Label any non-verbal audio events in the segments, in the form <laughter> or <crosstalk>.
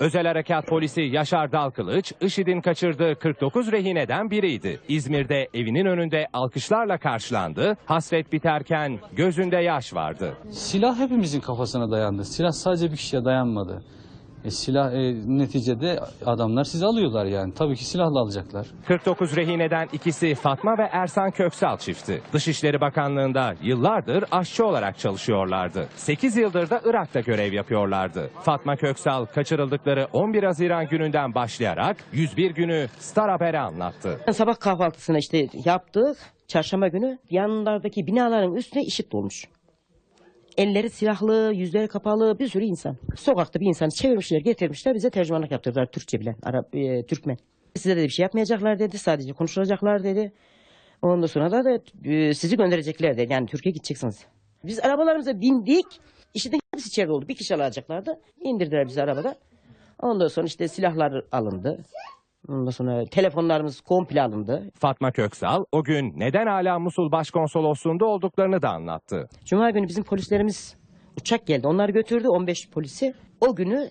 Özel Harekat Polisi Yaşar Dalkılıç, IŞİD'in kaçırdığı 49 rehineden biriydi. İzmir'de evinin önünde alkışlarla karşılandı, hasret biterken gözünde yaş vardı. Silah hepimizin kafasına dayandı. Silah sadece bir kişiye dayanmadı. E, silah e, neticede adamlar sizi alıyorlar yani. Tabii ki silahla alacaklar. 49 rehineden ikisi Fatma ve Ersan Köksal çifti. Dışişleri Bakanlığı'nda yıllardır aşçı olarak çalışıyorlardı. 8 yıldır da Irak'ta görev yapıyorlardı. Fatma Köksal kaçırıldıkları 11 Haziran gününden başlayarak 101 günü Star Haber'e anlattı. Sabah kahvaltısını işte yaptık. Çarşamba günü yanlardaki binaların üstüne işit dolmuş. Elleri silahlı, yüzleri kapalı bir sürü insan. Sokakta bir insanı çevirmişler, getirmişler. Bize tercümanlık yaptırdılar Türkçe bilen, Arap, e, Türkmen. Size de bir şey yapmayacaklar dedi. Sadece konuşulacaklar dedi. Ondan sonra da, da e, sizi gönderecekler dedi. Yani Türkiye'ye gideceksiniz. Biz arabalarımıza bindik. İşte hepsi içeride oldu. Bir kişi alacaklardı. İndirdiler bizi arabada. Ondan sonra işte silahlar alındı. Sonra telefonlarımız komple alındı. Fatma Köksal o gün neden hala Musul Başkonsolosluğu'nda olduklarını da anlattı. Cuma günü bizim polislerimiz uçak geldi. Onları götürdü 15 polisi. O günü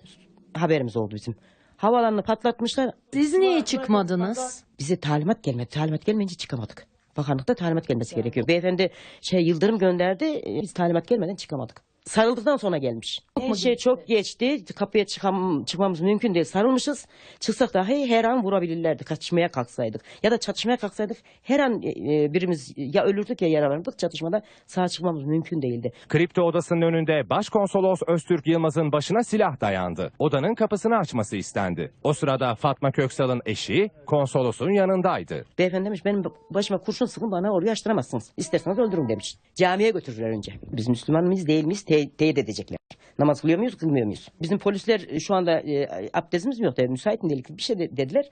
haberimiz oldu bizim. Havalanını patlatmışlar. Siz niye çıkmadınız? Bize talimat gelmedi. Talimat gelmeyince çıkamadık. Bakanlıkta talimat gelmesi gerekiyor. Beyefendi şey Yıldırım gönderdi. Biz talimat gelmeden çıkamadık. Sarıldıktan sonra gelmiş. Her şey çok geçti. Kapıya çıkam, çıkmamız mümkün değil. Sarılmışız. Çıksak dahi her an vurabilirlerdi. Kaçmaya kalksaydık. Ya da çatışmaya kalksaydık her an e, e, birimiz ya ölürdük ya yaralanırdık. Çatışmada sağ çıkmamız mümkün değildi. Kripto odasının önünde Başkonsolos Öztürk Yılmaz'ın başına silah dayandı. Odanın kapısını açması istendi. O sırada Fatma Köksal'ın eşi konsolosun yanındaydı. Beyefendi demiş benim başıma kurşun sıkın bana oraya açtıramazsınız. İsterseniz öldürün demiş. Camiye götürdüler önce. Biz Müslüman mıyız değil miyiz te- teyit edecekler. Namaz kılıyor muyuz kılmıyor muyuz? Bizim polisler e, şu anda e, abdestimiz mi yok dedi. Müsait mi dedik bir şey de- dediler.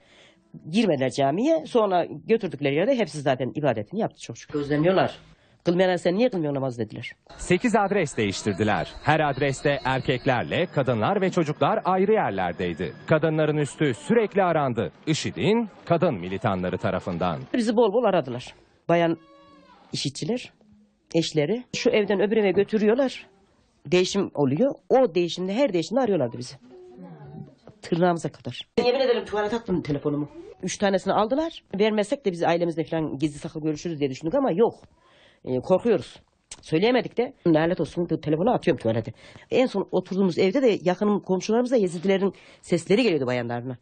Girmediler camiye. Sonra götürdükleri yerde hepsi zaten ibadetini yaptı çok şükür. Gözlemiyorlar. Kılmayan sen niye kılmıyorsun namaz dediler. 8 adres değiştirdiler. Her adreste erkeklerle kadınlar ve çocuklar ayrı yerlerdeydi. Kadınların üstü sürekli arandı. IŞİD'in kadın militanları tarafından. Bizi bol bol aradılar. Bayan işitçiler, eşleri şu evden öbür eve götürüyorlar. Değişim oluyor. O değişimde her değişimde arıyorlardı bizi. Tırnağımıza kadar. Yemin ederim tuvalete attım telefonumu. Üç tanesini aldılar. Vermezsek de biz ailemizle falan gizli saklı görüşürüz diye düşündük ama yok. Ee, korkuyoruz. Söyleyemedik de lanet olsun telefonu atıyorum tuvalete. En son oturduğumuz evde de yakın komşularımıza Yezidilerin sesleri geliyordu bayanlarına.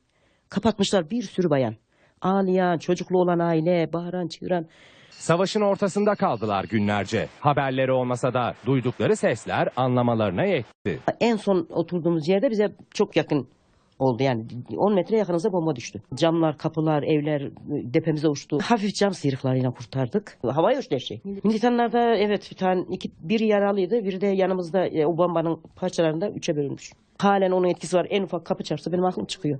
Kapatmışlar bir sürü bayan. Ağlayan, çocuklu olan aile, bağıran, çığıran. Savaşın ortasında kaldılar günlerce. Haberleri olmasa da duydukları sesler anlamalarına yetti. En son oturduğumuz yerde bize çok yakın oldu yani 10 metre yakınımıza bomba düştü. Camlar, kapılar, evler depemize uçtu. Hafif cam sıyrıklarıyla kurtardık. Havaya uçtu her şey. Militanlarda evet bir tane iki, biri yaralıydı. Biri de yanımızda e, o bombanın parçalarında üçe bölünmüş. Halen onun etkisi var. En ufak kapı çarpsa benim aklım çıkıyor.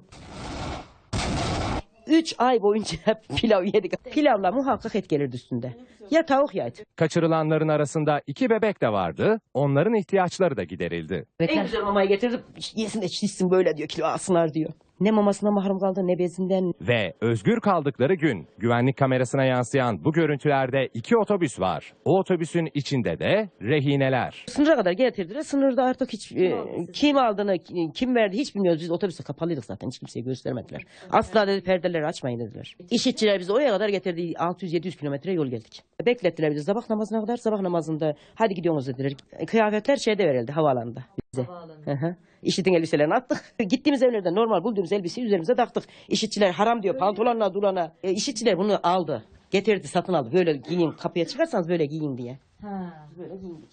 Üç ay boyunca <laughs> pilav yedik. Pilavla muhakkak et gelirdi üstünde. Ya tavuk ya et. Kaçırılanların arasında iki bebek de vardı. Onların ihtiyaçları da giderildi. En güzel mamayı getirdim. Yesin de şişsin böyle diyor. Kilo alsınlar diyor. Ne mamasından mahrum kaldı ne bezinden. Ve özgür kaldıkları gün güvenlik kamerasına yansıyan bu görüntülerde iki otobüs var. O otobüsün içinde de rehineler. Sınıra kadar getirdiler. Sınırda artık hiç e, kim aldığını, kim verdi hiç bilmiyoruz. Biz otobüse kapalıydık zaten. Hiç kimseye göstermediler. Asla dedi perdeleri açmayın dediler. İşitçiler bizi oraya kadar getirdi. 600-700 kilometre yol geldik. Beklettiler bizi sabah namazına kadar. Sabah namazında hadi gidiyorsunuz dediler. Kıyafetler şeyde verildi havaalanında hı. İşitin elbiselerini attık. <laughs> Gittiğimiz evlerde normal bulduğumuz elbiseyi üzerimize taktık. İşitçiler haram diyor pantolonla durana. E, işitçiler bunu aldı. Getirdi satın aldı. Böyle giyin kapıya çıkarsanız böyle giyin diye. Böyle giyindik.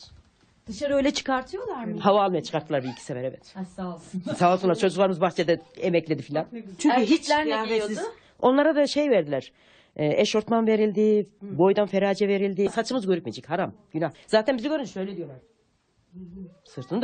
Dışarı öyle çıkartıyorlar mı? Hava almaya çıkarttılar bir iki sefer evet. Ha, sağ olsun. <laughs> Sağ olsunlar çocuklarımız bahçede emekledi filan. Çünkü hiç Erkekler ne kıyafetsiz. giyiyordu? Onlara da şey verdiler. E, eşortman verildi, boydan ferace verildi. Saçımız görükmeyecek haram, günah. Zaten bizi görün şöyle diyorlar. Sırtını dön.